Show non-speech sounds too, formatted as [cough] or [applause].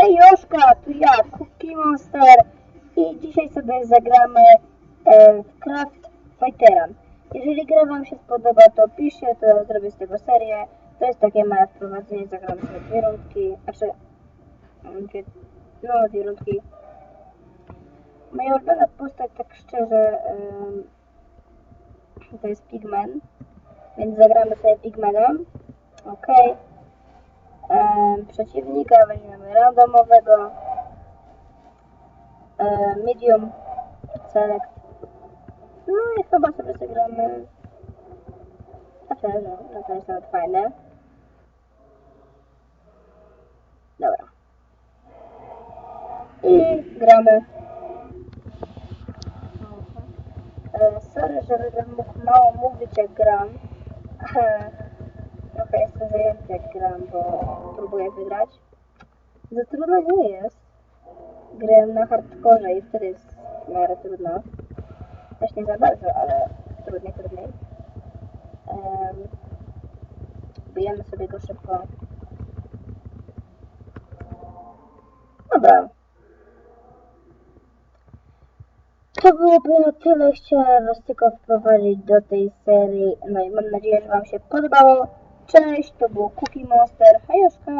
Hej Joszka, tu ja, Cookie Monster i dzisiaj sobie zagramy e, w Craft Fightera. Jeżeli gra Wam się spodoba, to piszcie, to zrobię z tego serię. To jest takie małe wprowadzenie, zagramy sobie dwie rundki, znaczy, mm, no dwie rundki. Moja ulubiona postać, tak szczerze, em, to jest Pigman, więc zagramy sobie Pigmanem. Okej. Em, przeciwnika weźmiemy randomowego. Medium select. No i chyba sobie zagramy. Znaczy, że no to jest nawet fajne. Dobra. I gramy. E, sorry, że będę mógł mało mówić jak gram. [laughs] Trochę jestem jak gram, bo próbuję wygrać. Za trudno nie jest. Grałem na hardkorze i wtedy jest w miarę trudno. Też nie za bardzo, ale trudniej, trudniej. Um, bijemy sobie go szybko. Dobra. To byłoby na tyle. Chciałem Was tylko wprowadzić do tej serii. No i mam nadzieję, że Wam się podobało. Cześć, to był Cookie Monster. Hajuszka!